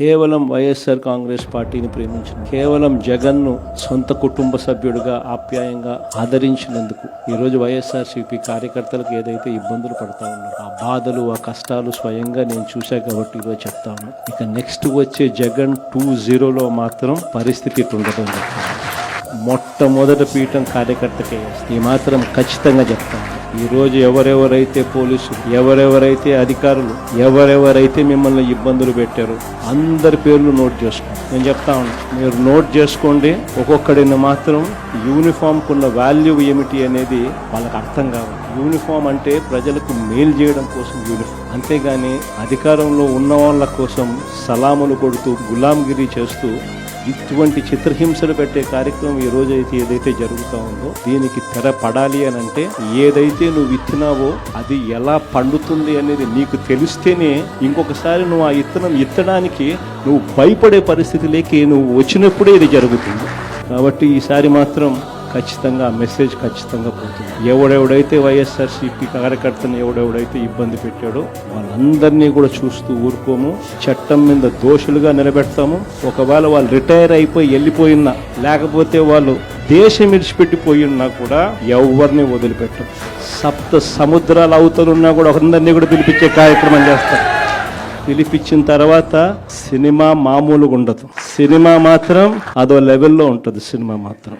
కేవలం వైఎస్ఆర్ కాంగ్రెస్ పార్టీని ప్రేమించిన కేవలం జగన్ను సొంత కుటుంబ సభ్యుడిగా ఆప్యాయంగా ఆదరించినందుకు ఈరోజు వైఎస్ఆర్సీపీ కార్యకర్తలకు ఏదైతే ఇబ్బందులు పడతా ఉన్నారో ఆ బాధలు ఆ కష్టాలు స్వయంగా నేను చూశా కాబట్టి ఈరోజు చెప్తాను ఇక నెక్స్ట్ వచ్చే జగన్ టూ జీరోలో మాత్రం పరిస్థితి ఇట్లా ఉండదని చెప్తాను మొట్టమొదటి పీఠం కార్యకర్తకే ఈ మాత్రం ఖచ్చితంగా చెప్తాను ఈరోజు ఎవరెవరైతే పోలీసులు ఎవరెవరైతే అధికారులు ఎవరెవరైతే మిమ్మల్ని ఇబ్బందులు పెట్టారు అందరి పేర్లు నోట్ చేసుకోండి. నేను చెప్తా ఉన్నా మీరు నోట్ చేసుకోండి. ఒక్కొక్కడిని మాత్రం యూనిఫామ్ ఉన్న వాల్యూ ఏమిటి అనేది వాళ్ళకి అర్థం కావాలి. యూనిఫామ్ అంటే ప్రజలకు మేలు చేయడం కోసం యూనిఫామ్. అంతేగాని అధికారంలో ఉన్న వాళ్ళ కోసం సలాములు కొడుతూ గులాంగిరి చేస్తూ ఇటువంటి చిత్రహింసలు పెట్టే కార్యక్రమం ఈ రోజు అయితే ఏదైతే జరుగుతూ ఉందో దీనికి తెర పడాలి అని అంటే ఏదైతే నువ్వు విత్తినావో అది ఎలా పండుతుంది అనేది నీకు తెలిస్తేనే ఇంకొకసారి నువ్వు ఆ ఇత్తనం ఇత్తడానికి నువ్వు భయపడే పరిస్థితిలోకి నువ్వు వచ్చినప్పుడే ఇది జరుగుతుంది. కాబట్టి ఈసారి మాత్రం ఖచ్చితంగా ఆ మెసేజ్ ఖచ్చితంగా పోతుంది. ఎవడెవడైతే వైఎస్ఆర్సీపీ కార్యకర్తను ఎవడెవడైతే ఇబ్బంది పెట్టాడో వాళ్ళందరినీ కూడా చూస్తూ ఊరుకోము. చట్టం మీద దోషులుగా నిలబెడతాము. ఒకవేళ వాళ్ళు రిటైర్ అయిపోయి వెళ్ళిపోయినా లేకపోతే వాళ్ళు దేశం విడిచిపెట్టిపోయి ఉన్నా కూడా ఎవరిని వదిలిపెట్టం సప్త సముద్రాల అవతలున్నా కూడా అందరినీ కూడా పిలిపించే కార్యక్రమం చేస్తాం పిలిపించిన తర్వాత సినిమా మామూలుగా ఉండదు సినిమా మాత్రం అదో లెవెల్లో ఉంటుంది సినిమా మాత్రం.